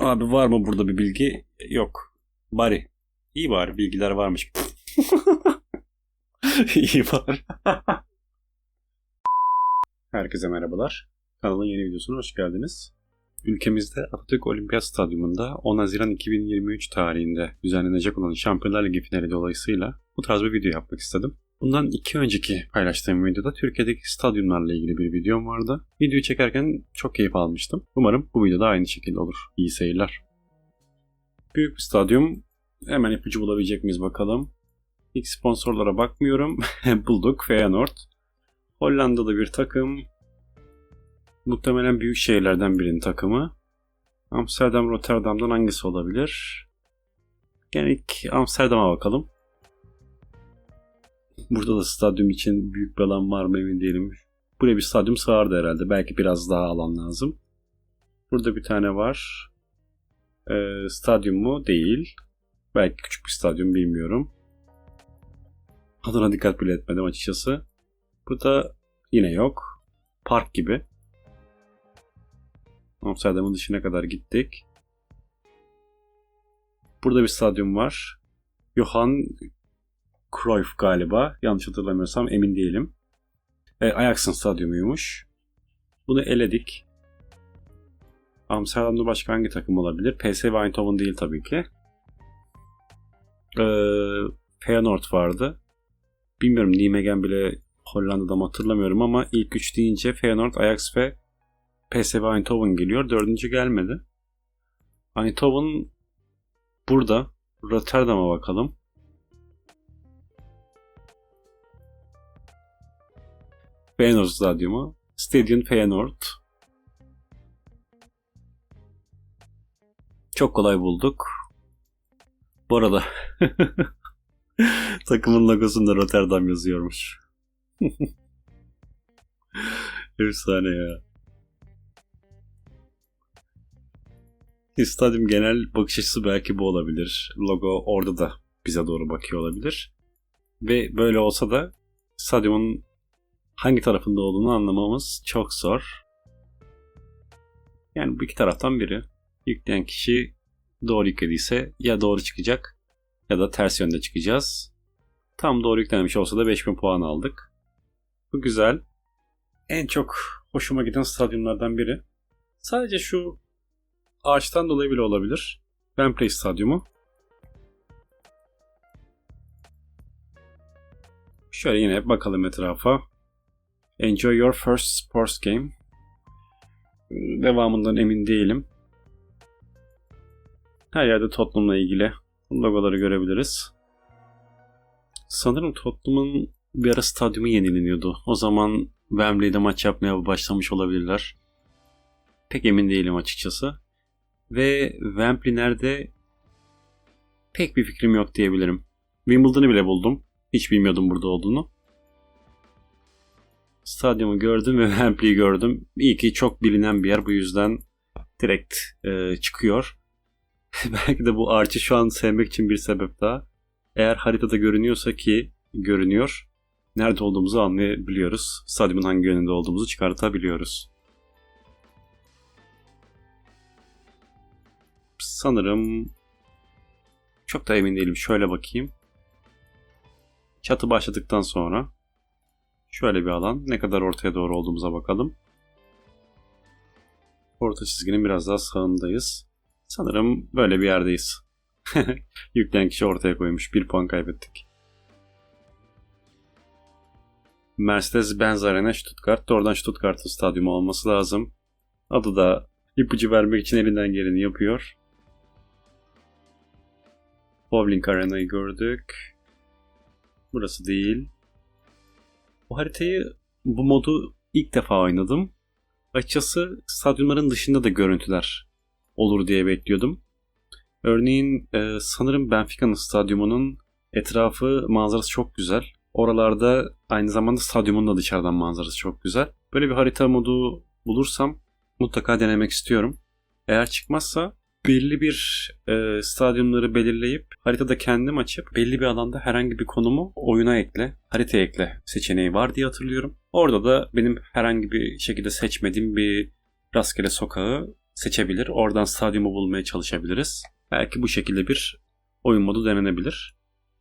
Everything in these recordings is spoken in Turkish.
Abi var mı burada bir bilgi? Yok. Bari. İyi var bilgiler varmış. İyi var. Herkese merhabalar. Kanalın yeni videosuna hoş geldiniz. Ülkemizde Atatürk Olimpiyat Stadyumunda 10 Haziran 2023 tarihinde düzenlenecek olan Şampiyonlar Ligi finali dolayısıyla bu tarz bir video yapmak istedim. Bundan iki önceki paylaştığım videoda Türkiye'deki stadyumlarla ilgili bir videom vardı. Videoyu çekerken çok keyif almıştım. Umarım bu videoda aynı şekilde olur. İyi seyirler. Büyük bir stadyum. Hemen ipucu bulabilecek miyiz bakalım. İlk sponsorlara bakmıyorum. Bulduk. Feyenoord. Hollanda'da bir takım. Muhtemelen büyük şehirlerden birinin takımı. Amsterdam, Rotterdam'dan hangisi olabilir? Gene ilk Amsterdam'a bakalım. Burada da stadyum için büyük bir alan var mı emin değilim. Buraya bir stadyum sığardı herhalde. Belki biraz daha alan lazım. Burada bir tane var. Ee, stadyum mu? Değil. Belki küçük bir stadyum bilmiyorum. Adına dikkat bile etmedim açıkçası. Burada yine yok. Park gibi. Amsterdam'ın dışına kadar gittik. Burada bir stadyum var. Johan Cruyff galiba. Yanlış hatırlamıyorsam emin değilim. E, Ajax'ın stadyumuymuş. Bunu eledik. Amsterdam'da başka hangi takım olabilir? PSV Eindhoven değil tabii ki. Ee, Feyenoord vardı. Bilmiyorum Nijmegen bile Hollanda'da mı hatırlamıyorum ama ilk üç deyince Feyenoord, Ajax ve PSV Eindhoven geliyor. Dördüncü gelmedi. Eindhoven burada. Rotterdam'a bakalım. Feyenoord Stadyumu. Stadion Feyenoord. Çok kolay bulduk. Bu arada takımın logosunda Rotterdam yazıyormuş. Efsane ya. Stadyum genel bakış açısı belki bu olabilir. Logo orada da bize doğru bakıyor olabilir. Ve böyle olsa da stadyumun hangi tarafında olduğunu anlamamız çok zor. Yani bu iki taraftan biri. Yükleyen kişi doğru yüklediyse ya doğru çıkacak ya da ters yönde çıkacağız. Tam doğru yüklenmiş olsa da 5000 puan aldık. Bu güzel. En çok hoşuma giden stadyumlardan biri. Sadece şu ağaçtan dolayı bile olabilir. Wembley Stadyumu. Şöyle yine bakalım etrafa. Enjoy your first sports game. Devamından emin değilim. Her yerde Tottenham'la ilgili logoları görebiliriz. Sanırım Tottenham'ın bir ara stadyumu yenileniyordu. O zaman Wembley'de maç yapmaya başlamış olabilirler. Pek emin değilim açıkçası. Ve Wembley nerede pek bir fikrim yok diyebilirim. Wimbledon'ı bile buldum. Hiç bilmiyordum burada olduğunu. Stadyumu gördüm ve Wembley'i gördüm. İyi ki çok bilinen bir yer bu yüzden direkt e, çıkıyor. Belki de bu arçı şu an sevmek için bir sebep daha. Eğer haritada görünüyorsa ki görünüyor. Nerede olduğumuzu anlayabiliyoruz. Stadyumun hangi yönünde olduğumuzu çıkartabiliyoruz. Sanırım çok da emin değilim. Şöyle bakayım. Çatı başladıktan sonra şöyle bir alan. Ne kadar ortaya doğru olduğumuza bakalım. Orta çizginin biraz daha sağındayız. Sanırım böyle bir yerdeyiz. Yükleyen kişi ortaya koymuş. Bir puan kaybettik. Mercedes-Benz Arena Stuttgart. Oradan Stuttgart'ın stadyumu olması lazım. Adı da ipucu vermek için elinden geleni yapıyor. Bowling Arena'yı gördük. Burası değil. Bu haritayı, bu modu ilk defa oynadım. Açıkçası stadyumların dışında da görüntüler olur diye bekliyordum. Örneğin e, sanırım Benfica'nın stadyumunun etrafı manzarası çok güzel. Oralarda aynı zamanda stadyumun da dışarıdan manzarası çok güzel. Böyle bir harita modu bulursam mutlaka denemek istiyorum. Eğer çıkmazsa belli bir e, stadyumları belirleyip haritada kendim açıp belli bir alanda herhangi bir konumu oyuna ekle, haritaya ekle seçeneği var diye hatırlıyorum. Orada da benim herhangi bir şekilde seçmediğim bir rastgele sokağı seçebilir. Oradan stadyumu bulmaya çalışabiliriz. Belki bu şekilde bir oyun modu denenebilir.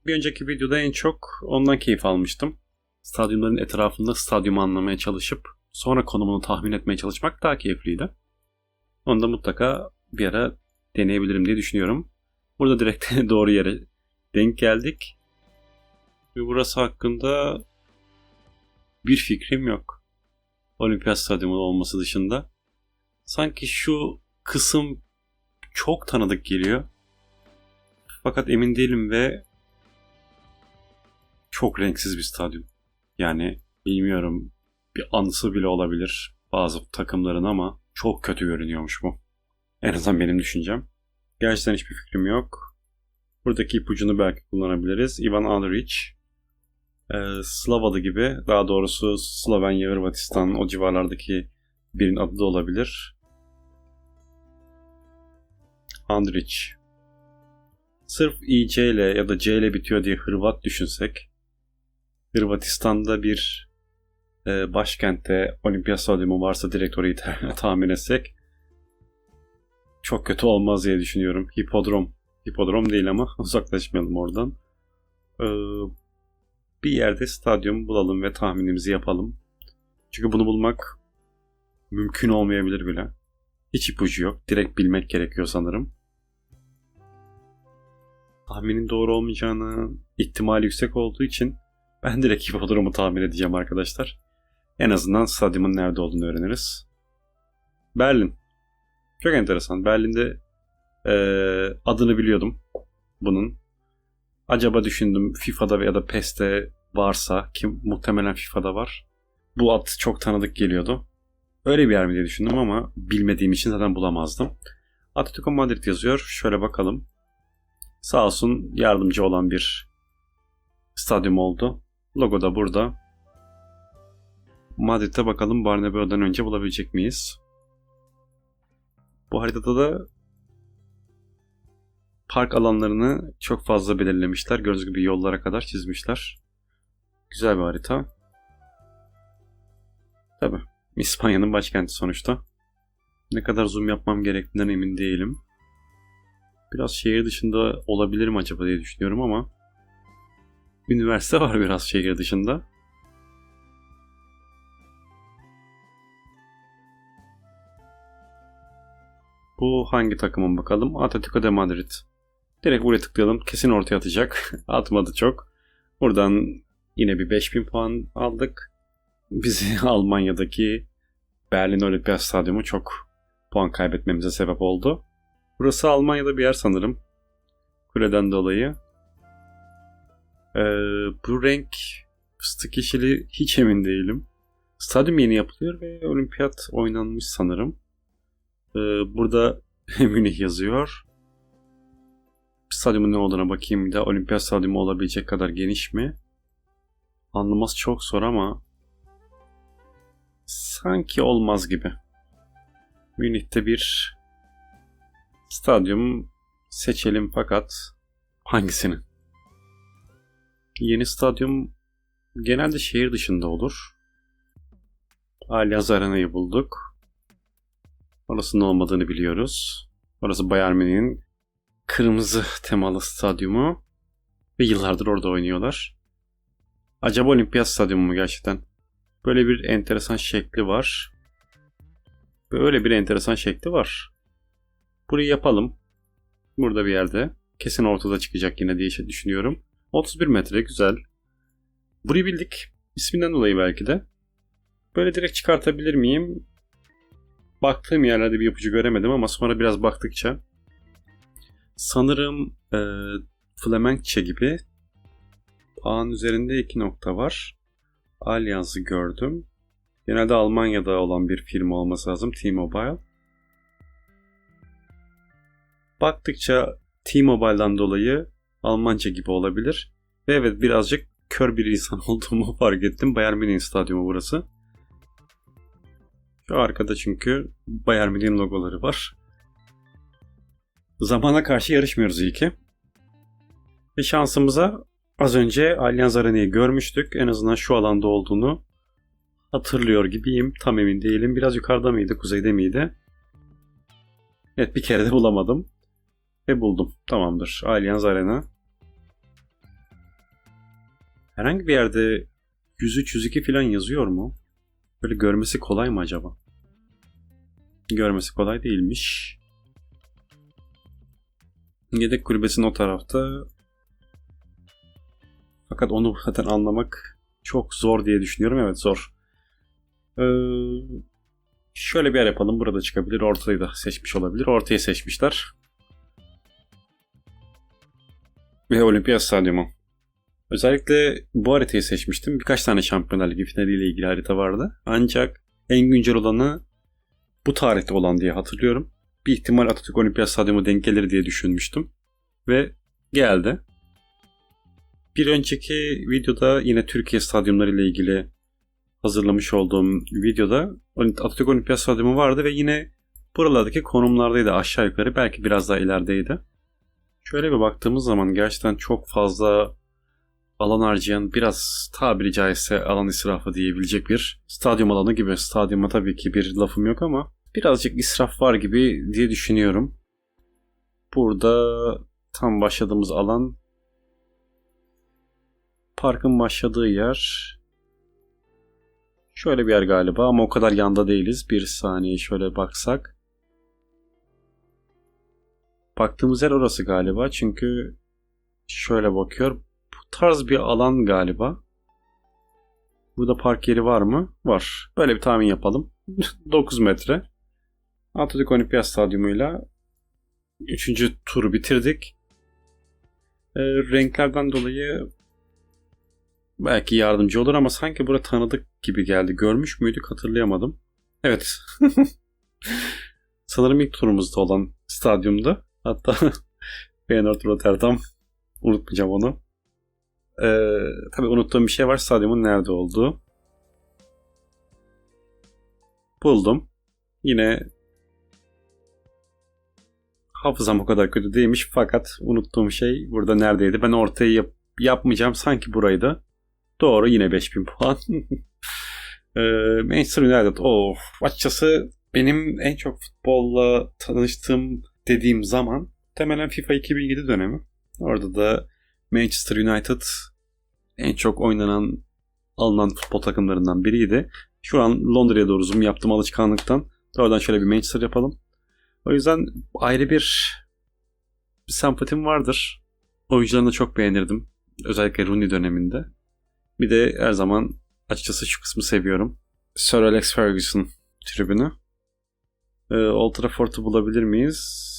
Bir önceki videoda en çok ondan keyif almıştım. Stadyumların etrafında stadyumu anlamaya çalışıp sonra konumunu tahmin etmeye çalışmak daha keyifliydi. Onu da mutlaka bir ara deneyebilirim diye düşünüyorum. Burada direkt doğru yere denk geldik. Ve burası hakkında bir fikrim yok. Olimpiyat stadyumu olması dışında. Sanki şu kısım çok tanıdık geliyor. Fakat emin değilim ve çok renksiz bir stadyum. Yani bilmiyorum bir anısı bile olabilir bazı takımların ama çok kötü görünüyormuş bu. En azından benim düşüncem. Gerçekten hiçbir fikrim yok. Buradaki ipucunu belki kullanabiliriz. Ivan Andrić. Ee, Slav adı gibi. Daha doğrusu Slovenya, Hırvatistan o civarlardaki birinin adı da olabilir. Andrić. Sırf IC ile ya da C ile bitiyor diye Hırvat düşünsek. Hırvatistan'da bir e, başkentte olimpiyat stadyumu varsa direkt orayı tahmin etsek çok kötü olmaz diye düşünüyorum. Hipodrom. Hipodrom değil ama uzaklaşmayalım oradan. Ee, bir yerde stadyum bulalım ve tahminimizi yapalım. Çünkü bunu bulmak mümkün olmayabilir bile. Hiç ipucu yok. Direkt bilmek gerekiyor sanırım. Tahminin doğru olmayacağını ihtimali yüksek olduğu için ben direkt hipodromu tahmin edeceğim arkadaşlar. En azından stadyumun nerede olduğunu öğreniriz. Berlin. Çok enteresan. Berlin'de e, adını biliyordum bunun. Acaba düşündüm FIFA'da ya da PES'te varsa ki muhtemelen FIFA'da var. Bu ad çok tanıdık geliyordu. Öyle bir yer mi diye düşündüm ama bilmediğim için zaten bulamazdım. Atletico Madrid yazıyor. Şöyle bakalım. Sağ olsun yardımcı olan bir stadyum oldu. Logo da burada. Madrid'de bakalım Barnabeu'dan önce bulabilecek miyiz? Bu haritada da park alanlarını çok fazla belirlemişler. Gördüğünüz gibi yollara kadar çizmişler. Güzel bir harita. Tabi İspanya'nın başkenti sonuçta. Ne kadar zoom yapmam gerektiğinden emin değilim. Biraz şehir dışında olabilir mi acaba diye düşünüyorum ama üniversite var biraz şehir dışında. Bu hangi takımın bakalım? Atletico de Madrid. Direkt buraya tıklayalım. Kesin ortaya atacak. Atmadı çok. Buradan yine bir 5000 puan aldık. Bizi Almanya'daki Berlin Olimpiyat Stadyumu çok puan kaybetmemize sebep oldu. Burası Almanya'da bir yer sanırım. Kuleden dolayı. Ee, bu renk fıstık yeşili hiç emin değilim. Stadyum yeni yapılıyor ve olimpiyat oynanmış sanırım. Ee, burada Münih yazıyor. Stadyumun ne olduğuna bakayım bir de. Olimpiyat stadyumu olabilecek kadar geniş mi? Anlaması çok zor ama sanki olmaz gibi. Münih'te bir stadyum seçelim fakat hangisini? Yeni stadyum genelde şehir dışında olur. Allianz Arena'yı bulduk. Orasının olmadığını biliyoruz. Orası Bayern Münih'in kırmızı temalı stadyumu. Ve yıllardır orada oynuyorlar. Acaba olimpiyat stadyumu mu gerçekten? Böyle bir enteresan şekli var. Böyle bir enteresan şekli var. Burayı yapalım. Burada bir yerde. Kesin ortada çıkacak yine diye düşünüyorum. 31 metre güzel. Burayı bildik. İsminden dolayı belki de. Böyle direkt çıkartabilir miyim? Baktığım yerlerde bir ipucu göremedim ama sonra biraz baktıkça sanırım e, Flemenkçe gibi A'nın üzerinde iki nokta var. Allianz'ı gördüm. Genelde Almanya'da olan bir firma olması lazım. T-Mobile. Baktıkça T-Mobile'dan dolayı Almanca gibi olabilir. Ve evet birazcık kör bir insan olduğumu fark ettim. Bayern Münih stadyumu burası. Arkada çünkü Bayern Münih'in logoları var. Zamana karşı yarışmıyoruz iyi ki. Ve şansımıza az önce Allianz Arena'yı görmüştük. En azından şu alanda olduğunu hatırlıyor gibiyim. Tam emin değilim. Biraz yukarıda mıydı, kuzeyde miydi? Evet bir kere de bulamadım. Ve buldum. Tamamdır. Allianz Arena. Herhangi bir yerde 103-102 falan yazıyor mu? Böyle görmesi kolay mı acaba? Görmesi kolay değilmiş. Yedek kulübesinin o tarafta. Fakat onu zaten anlamak çok zor diye düşünüyorum. Evet zor. Ee, şöyle bir yer yapalım. Burada çıkabilir. Ortayı da seçmiş olabilir. Ortayı seçmişler. Ve Olimpiyat Stadyumu. Özellikle bu haritayı seçmiştim. Birkaç tane Şampiyonlar Ligi finaliyle ilgili harita vardı. Ancak en güncel olanı bu tarihte olan diye hatırlıyorum. Bir ihtimal Atatürk Olimpiyat Stadyumu denk gelir diye düşünmüştüm. Ve geldi. Bir önceki videoda yine Türkiye stadyumları ile ilgili hazırlamış olduğum videoda Atatürk Olimpiyat Stadyumu vardı ve yine buralardaki konumlardaydı aşağı yukarı. Belki biraz daha ilerideydi. Şöyle bir baktığımız zaman gerçekten çok fazla alan harcayan biraz tabiri caizse alan israfı diyebilecek bir stadyum alanı gibi. Stadyuma tabii ki bir lafım yok ama birazcık israf var gibi diye düşünüyorum. Burada tam başladığımız alan parkın başladığı yer şöyle bir yer galiba ama o kadar yanda değiliz. Bir saniye şöyle baksak. Baktığımız yer orası galiba çünkü şöyle bakıyor. Tarz bir alan galiba. Burada park yeri var mı? Var. Böyle bir tahmin yapalım. 9 metre. Atatürk Olimpiyat Stadyumuyla 3. turu bitirdik. E, renklerden dolayı belki yardımcı olur ama sanki bura tanıdık gibi geldi. Görmüş müydük hatırlayamadım. Evet. Sanırım ilk turumuzda olan stadyumda. Hatta Feyenoord Rotterdam unutmayacağım onu. Ee, tabii unuttuğum bir şey var. Stadyumun nerede olduğu. Buldum. Yine hafızam o kadar kötü değilmiş fakat unuttuğum şey burada neredeydi. Ben ortayı yap yapmayacağım. Sanki buraydı. Doğru yine 5000 puan. ee, Manchester United. Of. Açıkçası benim en çok futbolla tanıştığım dediğim zaman temelen FIFA 2007 dönemi. Orada da Manchester United en çok oynanan alınan futbol takımlarından biriydi. Şu an Londra'ya doğru zoom yaptım alışkanlıktan. Oradan şöyle bir Manchester yapalım. O yüzden ayrı bir, bir sempatim vardır. Oyuncularını çok beğenirdim. Özellikle Rooney döneminde. Bir de her zaman açıkçası şu kısmı seviyorum. Sir Alex Ferguson tribünü. Ee, Old Trafford'u bulabilir miyiz?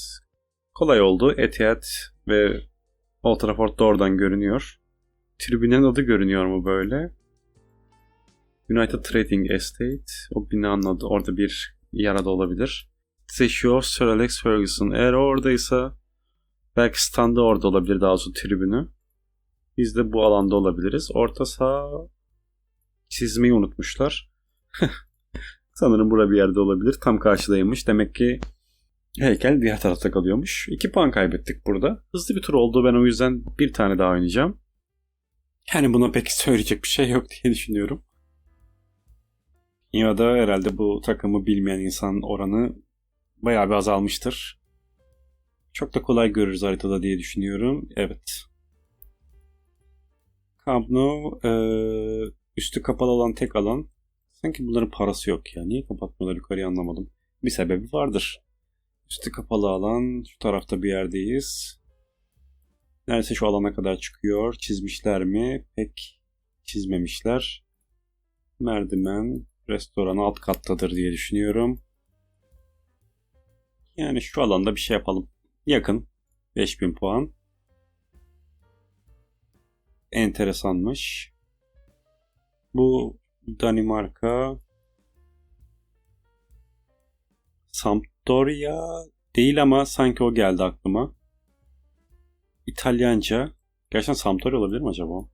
Kolay oldu. Etihad ve Old Trafford da oradan görünüyor. Tribünün adı görünüyor mu böyle? United Trading Estate. O binanın adı orada bir yarada olabilir. Seçiyor Sir Alex Ferguson. Eğer oradaysa belki standı orada olabilir daha doğrusu tribünü. Biz de bu alanda olabiliriz. Orta saha çizmeyi unutmuşlar. Sanırım bura bir yerde olabilir. Tam karşıdaymış. Demek ki heykel diğer tarafta kalıyormuş. 2 puan kaybettik burada. Hızlı bir tur oldu. Ben o yüzden bir tane daha oynayacağım. Yani buna pek söyleyecek bir şey yok diye düşünüyorum. Ya da herhalde bu takımı bilmeyen insan oranı bayağı bir azalmıştır. Çok da kolay görürüz haritada diye düşünüyorum. Evet. Camp Nou e, üstü kapalı olan tek alan. Sanki bunların parası yok ya. Niye kapatmıyorlar yukarıyı anlamadım. Bir sebebi vardır. Üstü kapalı alan. Şu tarafta bir yerdeyiz. Neredeyse şu alana kadar çıkıyor. Çizmişler mi? Pek çizmemişler. Merdiven, restoran alt kattadır diye düşünüyorum. Yani şu alanda bir şey yapalım. Yakın. 5000 puan. Enteresanmış. Bu Danimarka Sampdoria değil ama sanki o geldi aklıma. İtalyanca. Gerçekten Sampdoria olabilir mi acaba?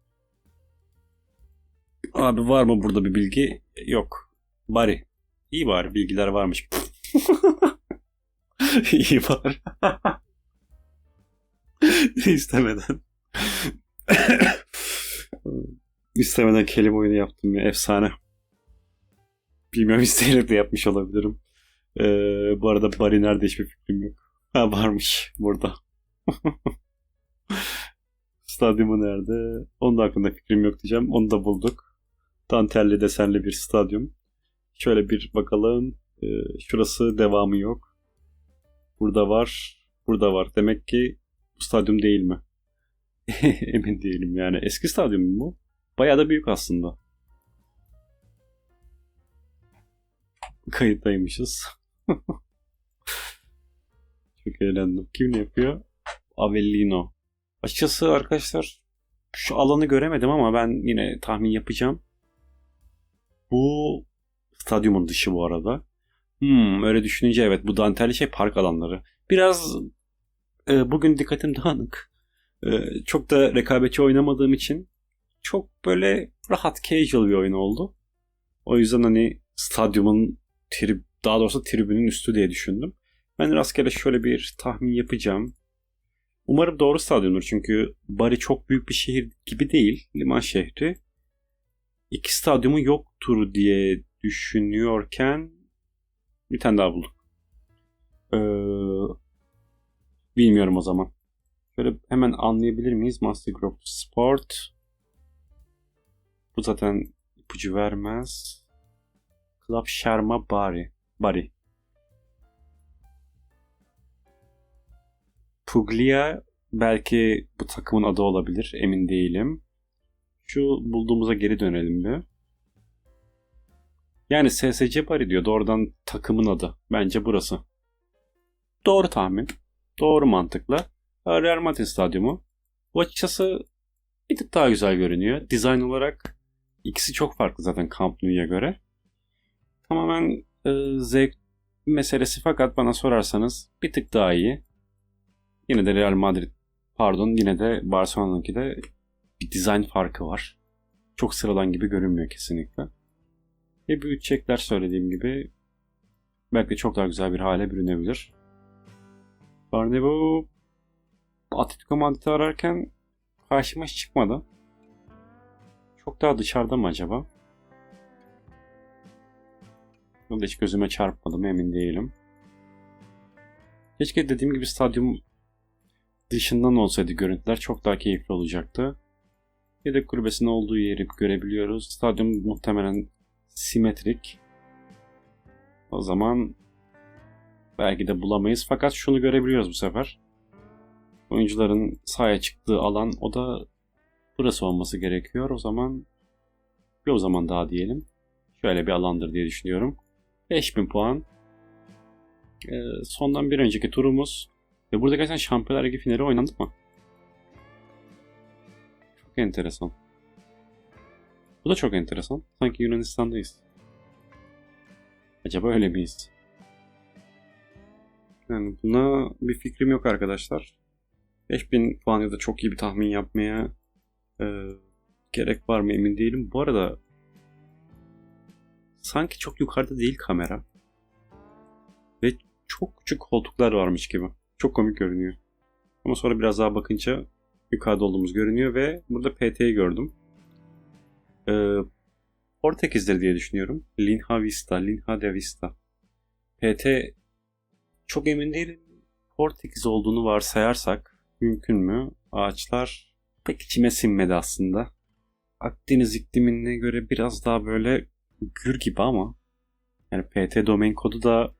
Abi var mı burada bir bilgi? Yok. Bari. İyi bari bilgiler varmış. İyi var. İstemeden. İstemeden kelime oyunu yaptım ya. Efsane. Bilmiyorum isteyerek de yapmış olabilirim. Ee, bu arada Bari nerede hiçbir fikrim yok. Ha varmış burada. Stadyumu nerede? Onun da hakkında fikrim yok diyeceğim. Onu da bulduk. Dantelli desenli bir stadyum. Şöyle bir bakalım. Ee, şurası devamı yok. Burada var. Burada var. Demek ki bu stadyum değil mi? Emin değilim yani. Eski stadyum mu bu? Bayağı da büyük aslında. Kayıttaymışız. Çok eğlendim. Kim ne yapıyor? Avellino. Açıkçası arkadaşlar şu alanı göremedim ama ben yine tahmin yapacağım. Bu stadyumun dışı bu arada. Hmm, öyle düşününce evet bu dantelli şey park alanları. Biraz e, bugün dikkatim dağınık. E, çok da rekabetçi oynamadığım için çok böyle rahat casual bir oyun oldu. O yüzden hani stadyumun trib daha doğrusu tribünün üstü diye düşündüm. Ben rastgele şöyle bir tahmin yapacağım. Umarım doğru stadyumdur çünkü Bari çok büyük bir şehir gibi değil. Liman şehri. İki stadyumu yoktur diye düşünüyorken bir tane daha bulduk. Ee, bilmiyorum o zaman. Şöyle hemen anlayabilir miyiz? Master Group Sport. Bu zaten ipucu vermez. Club Sharma Bari. Bari. Puglia belki bu takımın adı olabilir. Emin değilim. Şu bulduğumuza geri dönelim bir. Yani SSC Bari diyor. Doğrudan takımın adı. Bence burası. Doğru tahmin. Doğru mantıkla. Real Madrid Stadyumu. Bu açıkçası bir tık daha güzel görünüyor. Dizayn olarak ikisi çok farklı zaten Camp Nou'ya göre. Tamamen e, zevk meselesi fakat bana sorarsanız bir tık daha iyi. Yine de Real Madrid pardon yine de Barcelona'nınki de bir dizayn farkı var. Çok sıradan gibi görünmüyor kesinlikle. Ve büyütecekler söylediğim gibi belki çok daha güzel bir hale bürünebilir. Barnevo Atletico Madrid'i ararken karşıma hiç çıkmadı. Çok daha dışarıda mı acaba? Bunu da hiç gözüme çarpmadı mı emin değilim. Keşke dediğim gibi stadyum dışından olsaydı görüntüler çok daha keyifli olacaktı. Yedek kulübesinin olduğu yeri görebiliyoruz. Stadyum muhtemelen simetrik. O zaman belki de bulamayız. Fakat şunu görebiliyoruz bu sefer. Oyuncuların sahaya çıktığı alan o da burası olması gerekiyor. O zaman bir o zaman daha diyelim. Şöyle bir alandır diye düşünüyorum. 5000 puan. Ee, sondan bir önceki turumuz. Ve burada gerçekten Şampiyonlar Ligi finali oynandı mı? Çok enteresan. Bu da çok enteresan. Sanki Yunanistan'dayız. Acaba öyle miyiz? Yani buna bir fikrim yok arkadaşlar. 5000 puan ya da çok iyi bir tahmin yapmaya e, gerek var mı emin değilim. Bu arada sanki çok yukarıda değil kamera. Ve çok küçük koltuklar varmış gibi. Çok komik görünüyor. Ama sonra biraz daha bakınca yukarıda olduğumuz görünüyor ve burada PT'yi gördüm. Ee, Portekiz'dir diye düşünüyorum. Linha Vista, Linha de Vista. PT çok emin değilim. Portekiz olduğunu varsayarsak mümkün mü? Ağaçlar pek içime sinmedi aslında. Akdeniz iklimine göre biraz daha böyle gür gibi ama yani PT domain kodu da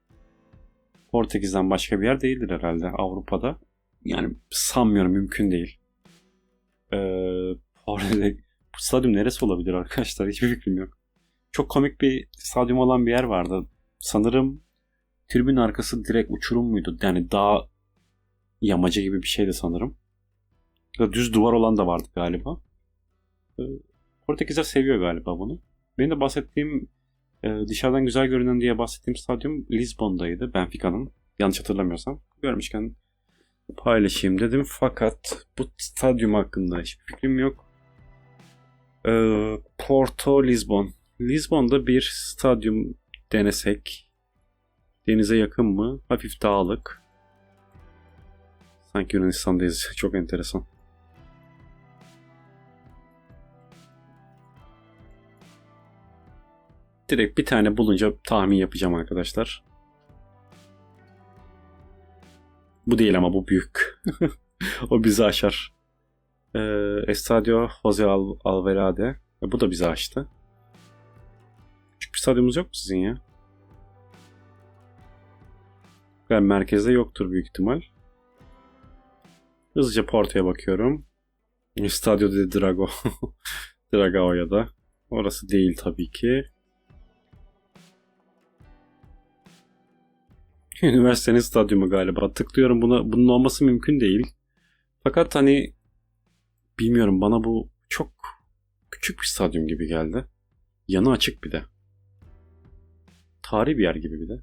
Portekiz'den başka bir yer değildir herhalde Avrupa'da. Yani sanmıyorum mümkün değil. Ee, bu stadyum neresi olabilir arkadaşlar? Hiçbir fikrim yok. Çok komik bir stadyum olan bir yer vardı. Sanırım tribün arkası direkt uçurum muydu? Yani dağ yamacı gibi bir şeydi sanırım. Ya düz duvar olan da vardı galiba. Ee, Portekizler seviyor galiba bunu. Benim de bahsettiğim e, dışarıdan güzel görünen diye bahsettiğim stadyum Lisbon'daydı. Benfica'nın. Yanlış hatırlamıyorsam. Görmüşken paylaşayım dedim. Fakat bu stadyum hakkında hiçbir fikrim yok. Ee, Porto, Lisbon. Lisbon'da bir stadyum denesek. Denize yakın mı? Hafif dağlık. Sanki Yunanistan'dayız. Çok enteresan. Direkt bir tane bulunca tahmin yapacağım arkadaşlar. Bu değil ama bu büyük. o bizi aşar. Ee, Estadio Jose Al Alverade. E, bu da bizi aştı. Küçük bir stadyumumuz yok mu sizin ya? Yani merkezde yoktur büyük ihtimal. Hızlıca Porto'ya bakıyorum. Stadio de Drago. Dragao'ya da. Orası değil tabii ki. Üniversitenin stadyumu galiba. Tıklıyorum buna. Bunun olması mümkün değil. Fakat hani bilmiyorum bana bu çok küçük bir stadyum gibi geldi. Yanı açık bir de. Tarihi bir yer gibi bir de.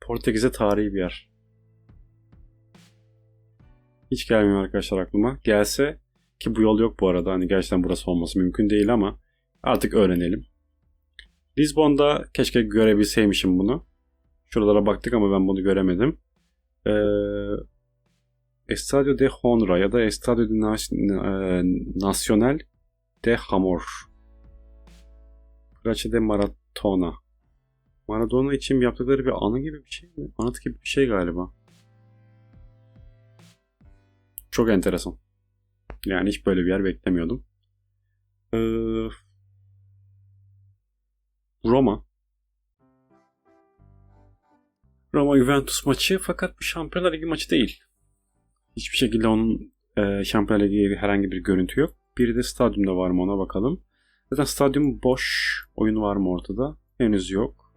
Portekiz'e tarihi bir yer. Hiç gelmiyor arkadaşlar aklıma. Gelse ki bu yol yok bu arada. Hani gerçekten burası olması mümkün değil ama artık öğrenelim. Lisbon'da keşke görebilseymişim bunu. Şuralara baktık ama ben bunu göremedim. Ee, Estadio de Honra ya da Estadio de Nacional de Hamor. Praça de Maratona. Maradona için yaptıkları bir anı gibi bir şey mi? Anıt gibi bir şey galiba. Çok enteresan. Yani hiç böyle bir yer beklemiyordum. Ee, Roma. Roma Juventus maçı fakat bu Şampiyonlar Ligi maçı değil. Hiçbir şekilde onun e, Şampiyonlar Ligi herhangi bir görüntü yok. Biri de stadyumda var mı ona bakalım. Zaten stadyum boş. Oyun var mı ortada? Henüz yok.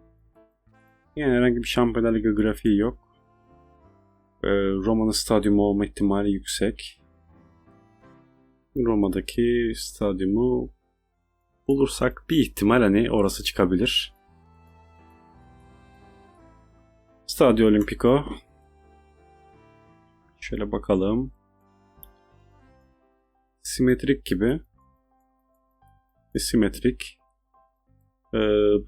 Yani herhangi bir Şampiyonlar Ligi grafiği yok. E, Roma'nın stadyumu olma ihtimali yüksek. Roma'daki stadyumu bulursak bir ihtimal hani orası çıkabilir. Stadio Olimpico. Şöyle bakalım. Simetrik gibi. E, simetrik. Ee,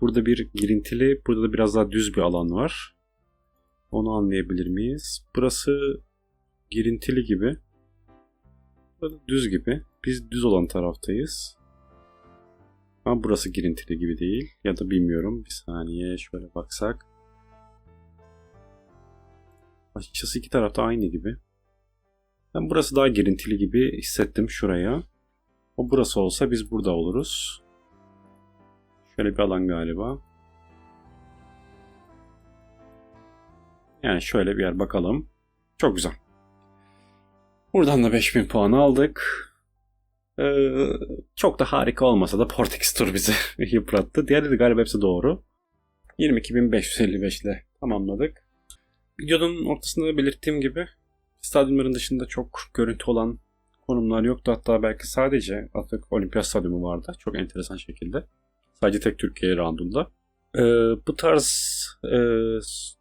burada bir girintili, burada da biraz daha düz bir alan var. Onu anlayabilir miyiz? Burası girintili gibi. Burada düz gibi. Biz düz olan taraftayız. Ama burası girintili gibi değil. Ya da bilmiyorum. Bir saniye şöyle baksak. Açıkçası iki tarafta aynı gibi. Ben burası daha girintili gibi hissettim şuraya. O burası olsa biz burada oluruz. Şöyle bir alan galiba. Yani şöyle bir yer bakalım. Çok güzel. Buradan da 5000 puan aldık. Ee, çok da harika olmasa da Portekiz tur bizi yıprattı. Diğerleri galiba hepsi doğru. 22.555 ile tamamladık. Videonun ortasında belirttiğim gibi stadyumların dışında çok görüntü olan konumlar yoktu. Hatta belki sadece Atatürk Olimpiyat Stadyumu vardı. Çok enteresan şekilde. Sadece tek Türkiye roundunda. Ee, bu tarz e,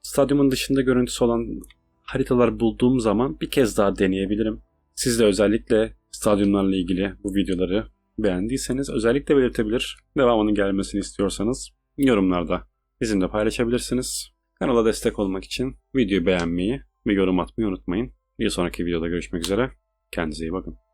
stadyumun dışında görüntüsü olan haritalar bulduğum zaman bir kez daha deneyebilirim. Siz de özellikle stadyumlarla ilgili bu videoları beğendiyseniz özellikle belirtebilir. Devamının gelmesini istiyorsanız yorumlarda bizimle paylaşabilirsiniz. Kanala destek olmak için videoyu beğenmeyi ve yorum atmayı unutmayın. Bir sonraki videoda görüşmek üzere. Kendinize iyi bakın.